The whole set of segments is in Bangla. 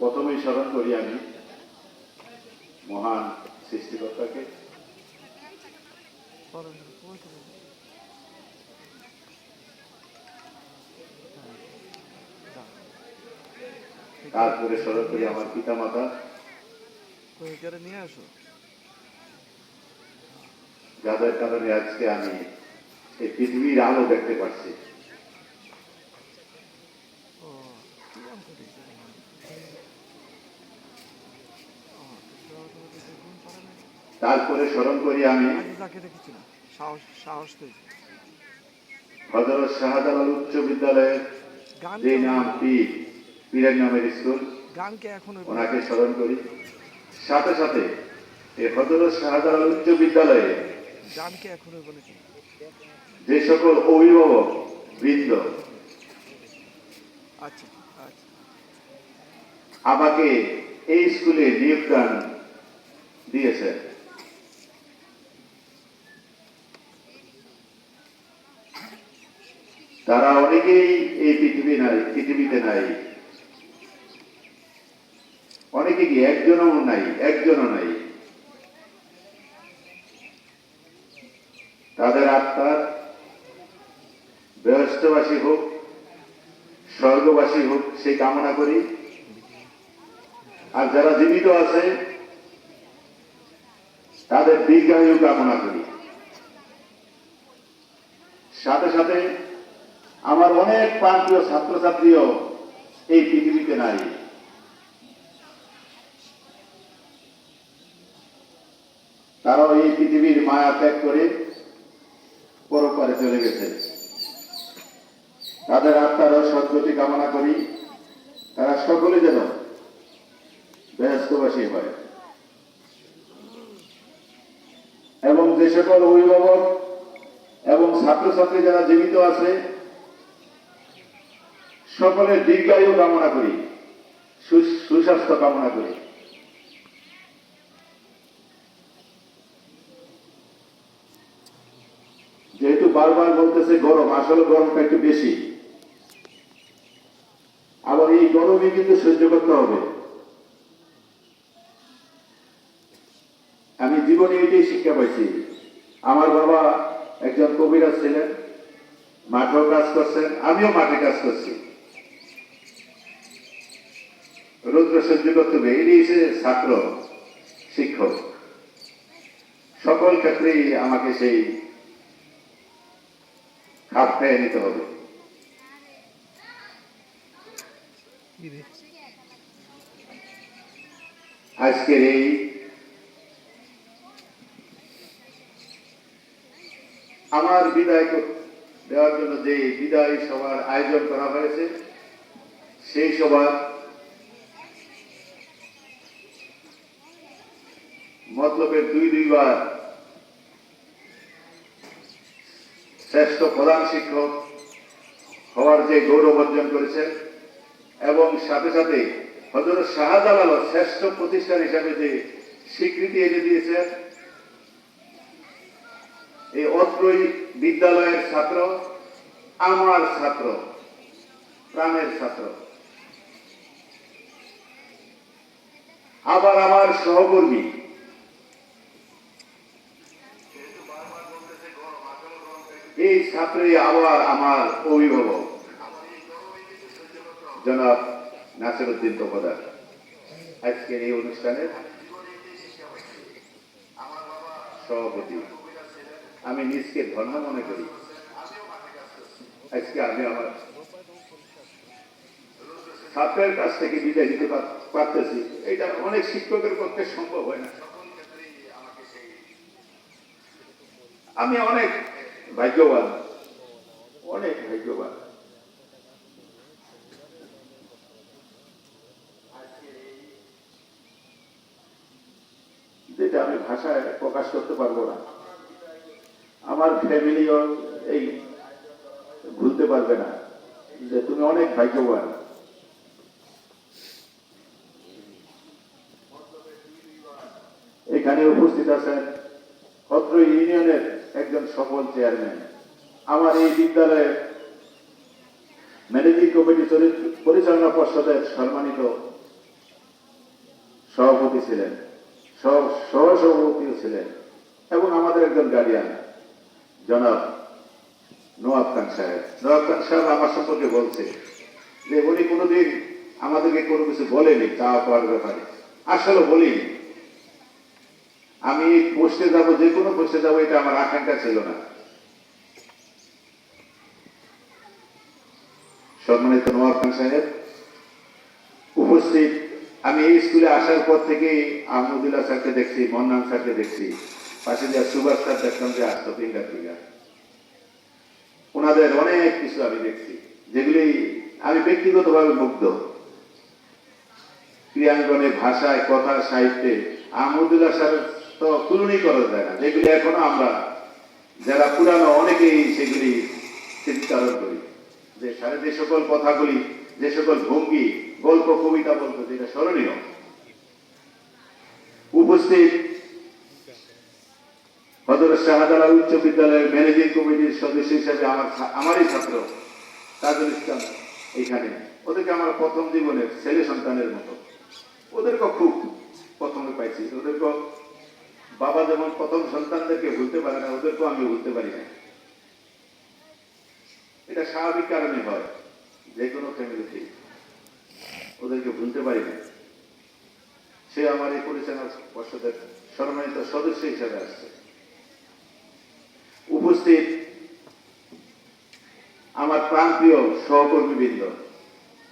প্রথমেই স্মরণ করি আমি মহান সৃষ্টিকর্তাকে। তারপরে স্মরণ করি আমার পিতা মাতা নিয়ে আসো যাদের কারণে আজকে আমি এই পৃথিবীর আলো দেখতে পাচ্ছি ও কি নাম করি তারপরে স্মরণ করি আমি হজরত শাহজালাল উচ্চ বিদ্যালয়ের যে নাম পীর পীরের নামের স্কুল ওনাকে স্মরণ করি। সাথে সাথে এই হজরত শাহজালাল উচ্চ বিদ্যালয়ে যে সকল অভিভাবক বৃন্দ আচ্ছা আচ্ছা। আমাকে এই স্কুলে নিয়োগদান দিয়েছে তারা অনেকেই এই পৃথিবী নাই, পৃথিবীতে নাই। অনেকে কি একজনও নাই একজনও নাই। তাদের আত্মার বৃহস্পতিবাসী হোক, স্বর্গবাসী হোক সেই কামনা করি। আর যারা জীবিত আছে, তাদের দীর্ঘায়ু কামনা করি। সাথে সাথে আমার অনেক প্রান্তীয় ছাত্রছাত্রীও এই পৃথিবীতে নাই। তারাও এই পৃথিবীর মায়া ত্যাগ করে পরপারে চলে গেছে। তাদের আত্মারও সদ্গতি কামনা করি, তারা সকলে যেন ব্যস্তবাসী হয়। এবং যে সকল অভিভাবক এবং ছাত্রছাত্রী যারা জীবিত আছে সকলের দীর্ঘায়ু কামনা করি সুস্বাস্থ্য কামনা করি। যেহেতু বারবার বলতেছে গরম, আসলে গরমটা একটু বেশি। আবার এই গরমে কিন্তু সহ্য করতে হবে। আমি জীবনে এটাই শিক্ষা পাইছি। আমার বাবা একজন কবিরাজ ছিলেন, মাঠেও কাজ করছেন, আমিও মাঠে কাজ করছি। রৌদ্র সহ্য করতে হবে সে ছাত্র, শিক্ষক। সকল ক্ষেত্রেই আমাকে সেই খাপ খেয়ে নিতে হবে। আজকের এই আমার বিদায় দেওয়ার জন্য যে বিদায় সভার আয়োজন করা হয়েছে, সেই সভার মতলবের দুই দুইবার শ্রেষ্ঠ প্রধান শিক্ষক হওয়ার যে গৌরব অর্জন করেছেন এবং সাথে সাথে হজরত শাহজালাল শ্রেষ্ঠ প্রতিষ্ঠান হিসাবে যে স্বীকৃতি এনে দিয়েছেন, এই অত্রই বিদ্যালয়ের ছাত্র, আমার ছাত্র, প্রাণের ছাত্র। আবার আমার সহকর্মী এই ছাত্রই আবার আমার অভিভাবক। জনাব নাসিরুদ্দিন তোপদার। আজকের এই অনুষ্ঠানের সভাপতি। আমি নিজকে ধন্য মনে করি। আজকে আমি আমার ছাত্রের কাছ থেকে বিদায় দিতে পারতেছি। এটা অনেক শিক্ষকের পক্ষে সম্ভব হয় না। আমি অনেক ভাগ্যবান। অনেক ভাগ্যবান। যেটা আমি ভাষায় প্রকাশ করতে পারব না। আমার ফ্যামিলিও এই ভুলতে পারবে না যে তুমি অনেক ভাগ্যবান। এখানে উপস্থিত আছেন অত্র ইউনিয়নের একজন সফল চেয়ারম্যান। আমার এই বিদ্যালয়ের ম্যানেজিং কমিটি পরিচালনা পর্ষদের সম্মানিত সভাপতি ছিলেন, সহ, সহসভাপতিও ছিলেন এবং আমাদের একজন গার্ডিয়ান জনাব নোয়াব খান সাহেব। নোয়াব খান সাহেব আমার সম্পর্কে বলছে যে উনি কোনোদিন আমাদেরকে কোনো কিছু বলেনি, চাওয়া পাওয়ার ব্যাপারে। আসলে বলিনি। আমি পোস্টে যাব, যে কোনো পোস্টে যাব, এটা আমার আকাঙ্ক্ষা ছিল না। সম্মানিত নোয়াব খান সাহেব, উপস্থিত। আমি এই স্কুলে আসার পর থেকে আহমদুল্লাহ স্যারকে দেখছি, মন্নান স্যারকে দেখছি পাশে যে সুভাষ স্যার দেখলাম যে আসতো ফিঙ্গার ফিঙ্গার ওনাদের অনেক কিছু আমি দেখছি, যেগুলি আমি ব্যক্তিগতভাবে মুগ্ধ। ক্রিয়াঙ্গনে ভাষায় কথা সাহিত্যে আহমদুল্লাহ স্যার তো তুলনই করা যায় না। যেগুলি এখনও আমরা যারা পুরানো, অনেকেই সেগুলি চিন্তারণ করি। যে স্যারের যে সকল কথাগুলি, যে সকল ভঙ্গি, গল্প, কবিতা বলতো যেটা স্মরণীয়। উপস্থিত হজরত শাহজালাল উচ্চ বিদ্যালয়ের ম্যানেজিং কমিটির সদস্য হিসেবে আমার আমারই ছাত্র, তাজুল ইসলাম এইখানে ওদেরকে আমার প্রথম জীবনের ছেলে সন্তানের মতো। ওদেরকে খুব প্রথমে পাইছি। ওদেরকে বাবা যেমন প্রথম সন্তানদেরকে ভুলতে পারে না, ওদেরকেও আমি ভুলতে পারি না। এটা স্বাভাবিক কারণে হয়, যে কোনো ফ্যামিলিতে ওদেরকে ভুলতে পারি না। সে আমার এই পরিচালনা পর্ষদের সম্মানিত সদস্য হিসাবে আসছে। উপস্থিত আমার প্রাণপ্রিয় সহকর্মীবৃন্দ,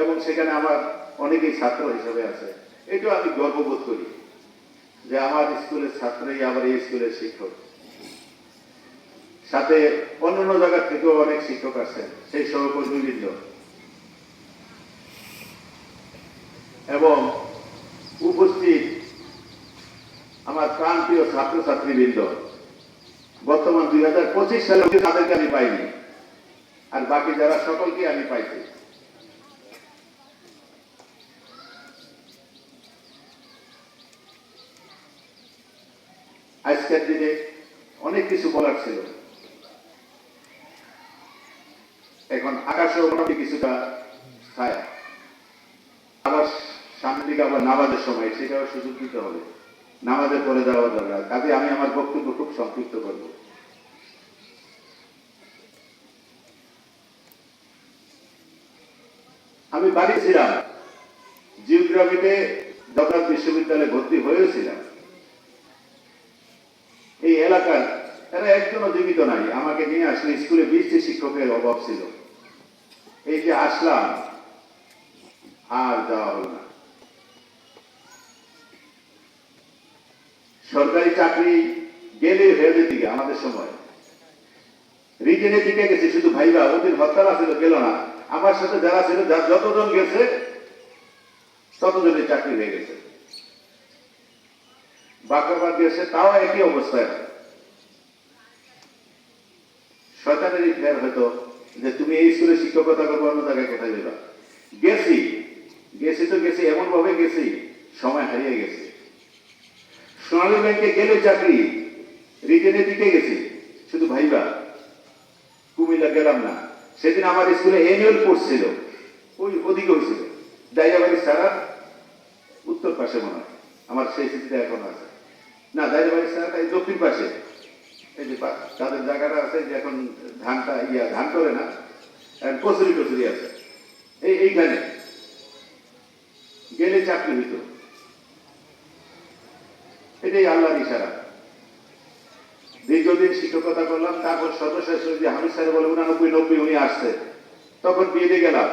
এবং সেখানে আমার অনেকেই ছাত্র হিসেবে আছে। এটাও আমি গর্ববোধ করি। যে আমার স্কুলের ছাত্রই আবার এই স্কুলের শিক্ষক। সাথে অন্যান্য জায়গা থেকেও অনেক শিক্ষক আছেন, সেই সহকর্মীবৃন্দ এবং উপস্থিত আমার প্রাণপ্রিয় ছাত্রছাত্রীবৃন্দ, বর্তমান দুই হাজার পঁচিশ সালে তাদেরকে আমি পাইনি, আর বাকি যারা সকলকে আমি পাইছি। আজকের দিনে অনেক কিছু বলার ছিল। এখন আকাশে মোটামুটি কিছুটা ছায়া। আবার সামনের দিকে আবার নামাজের সময়, সেটাও সুযোগ দিতে হবে। নামাজের পরে যাওয়া দরকার। কাজে আমি আমার বক্তব্য খুব সংক্ষিপ্ত করব। আমি বাড়ি ছিলাম। জিওগ্রাফিতে জগন্নাথ বিশ্ববিদ্যালয়ে ভর্তি হয়েছিলাম। জীবিত নাই। আমাকে নিয়ে আসলে স্কুলে বিশটি শিক্ষকের অভাব ছিল। এই যে আসলাম, আর যাওয়া হলো না। সরকারি চাকরি গেলে হেদের দিকে আমাদের সময়। রিজেনের দিকে গেছে, শুধু ভাইবা, ওদের হরতাল ছিল গেল না। আমার সাথে যারা ছিল যতজন গেছে, ততজনের চাকরি হয়ে গেছে। বাঁকাবাদ গেছে, তাও একই অবস্থায়। শয়তানেরই ফের হয়তো, যে তুমি এই স্কুলে শিক্ষকতা করব অন্য জায়গায় কোথায় দেবা গেছি। গেছি তো গেছি এমন ভাবে গেছি, সময় হারিয়ে গেছে। সোনালী ব্যাংকে গেলে চাকরি রিটেনের দিকে গেছি। শুধু ভাইবা, কুমিল্লা গেলাম না। সেদিন আমার স্কুলে এনুয়াল পড়ছিল ওই ওদিকে হয়েছিল। দাইয়াবাড়ি সারা উত্তর পাশে মনে হয়, আমার সেই স্মৃতিটা এখন আছে। না দাইয়াবাড়ি সারাটা দক্ষিণ পাশে। এই যে তাদের জায়গাটা আছে যে এখন ধানটা ইয়া, ধান করে না এখন কচুরি আছে। এই এইখানে গেলে চাকরি হইত। এটাই আল্লাহর ইশারা। দীর্ঘদিন শিক্ষকতা করলাম, তারপর সদস্য হিসেবে যে হামিদ স্যার বলে উনানব্বই, নব্বই উনি আসছে। তখন বিয়ে গেলাম।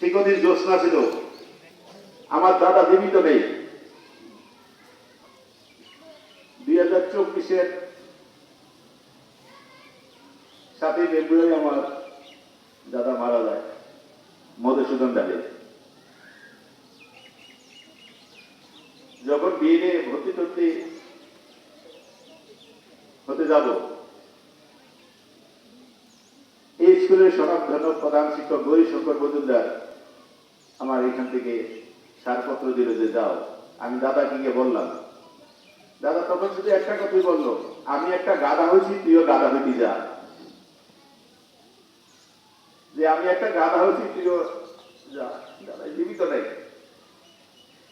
ঠিক ওদিন জ্যোৎস্না ছিল। আমার দাদা জীবিত নেই। দুই হাজার চব্বিশের ফেব্রুয়ারি আমার দাদা মারা যায়, মধুসূদন দাদে। যখন বিয়ে ভর্তি টর্তি হতে যাব, এই স্কুলের স্বনামধন্য প্রধান শিক্ষক গৌরী শঙ্কর মজুমদার আমার এখান থেকে সারপত্র দিল যে, যাও। আমি দাদাকে গিয়ে বললাম, দাদা, তখন শুধু একটা কথাই বলল, আমি একটা গাদা হয়েছি, তুইও গাদা হইতি যা। যে আমি একটা গাধা হয়েছি জীবিত নাই।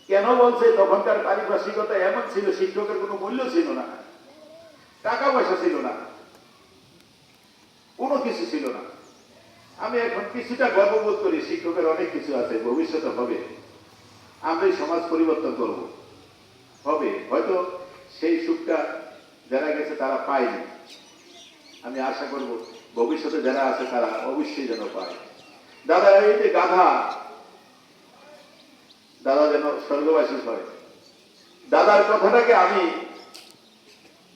কেন বলছে, তখনকার পারিপার্শ্বিকতা এমন ছিল, শিক্ষকের কোনো মূল্য ছিল না। টাকা পয়সা ছিল না। কোনো কিছু ছিল না। আমি এখন কিছুটা গর্ববোধ করি, শিক্ষকের অনেক কিছু আছে, ভবিষ্যতে হবে। আমরা সমাজ পরিবর্তন করব। হবে। হয়তো সেই সুখটা যারা গেছে, তারা পায়নি। আমি আশা করব ভবিষ্যতে যারা আছে তারা অবশ্যই যেন পায়। দাদা, এই যে গাধা, দাদা যেন স্বর্গবাসী হয়। দাদার কথাটাকে আমি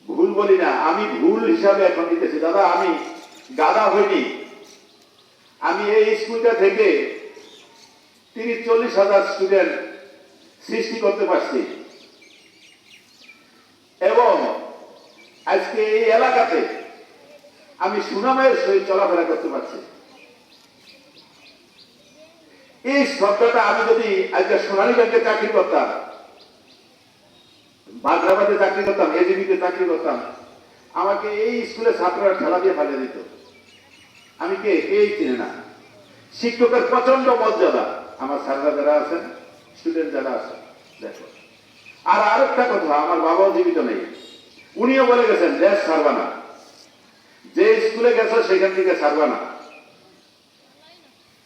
ভুল বলি না, আমি ভুল হিসাবে এখন দিতেছি। দাদা, আমি গাধা হইনি। আমি এই স্কুলটা থেকে তিরিশ, চল্লিশ হাজার স্টুডেন্ট সৃষ্টি করতে পারছি। এবং আজকে এই এলাকাতে আমি সুনামের সহিত চলাফেরা করতে পারছি। এই শব্দটা আমি যদি আজকে সোনালী ব্যাংকে চাকরি করতাম বাগরাবাদে চাকরি করতাম এজিবিতে চাকরি করতাম, আমাকে এই স্কুলে ছাত্ররা ঠেলা দিয়ে ফালিয়ে দিত। আমি কে? কেই চিনে না। শিক্ষকের প্রচণ্ড মর্যাদা। আমার স্যাররা যারা আছেন স্টুডেন্ট যারা আছেন, দেখো। আর আরেকটা কথা, আমার বাবাও জীবিত নেই। উনিও বলে গেছেন, দেশ ছাড়বা না। যে স্কুলে গেছো, সেখান থেকে ছাড়বা না।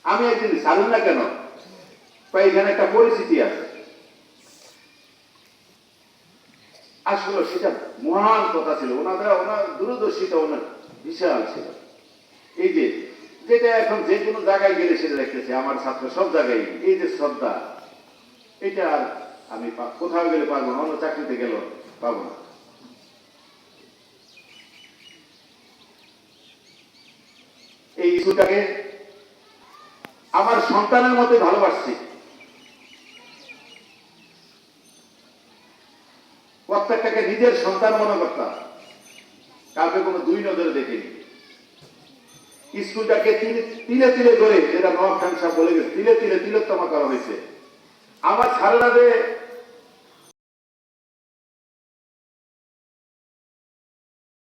আমি একদিন ছাড়ুন না কেন? এখানে একটা পরিস্থিতি আছে। আসলে সেটা মহান কথা ছিল। ওনাদের ওনার দূরদর্শিতা, ওনার বিশাল ছিল। এই যে, যেটা এখন যে কোনো জায়গায় গেলে সেটা দেখতেছে, আমার ছাত্র সব জায়গায়। এই যে শ্রদ্ধা, এটা আর আমি কোথাও গেলে পারব না, অন্য চাকরিতে গেল পাবো না। এই ইস্যুটাকে আমার সন্তানের মধ্যে ভালোবাসছি। প্রত্যেকটাকে নিজের সন্তান মনে করতাম। কাউকে কোনো দুই নজরে দেখিনি। স্কুলটাকে তিলে তিলে করে যেটা নবাব খান সাহেব বলে গেছে তিলে তিলে তিলোত্তমা করা হয়েছে। আমার ছাড়াতে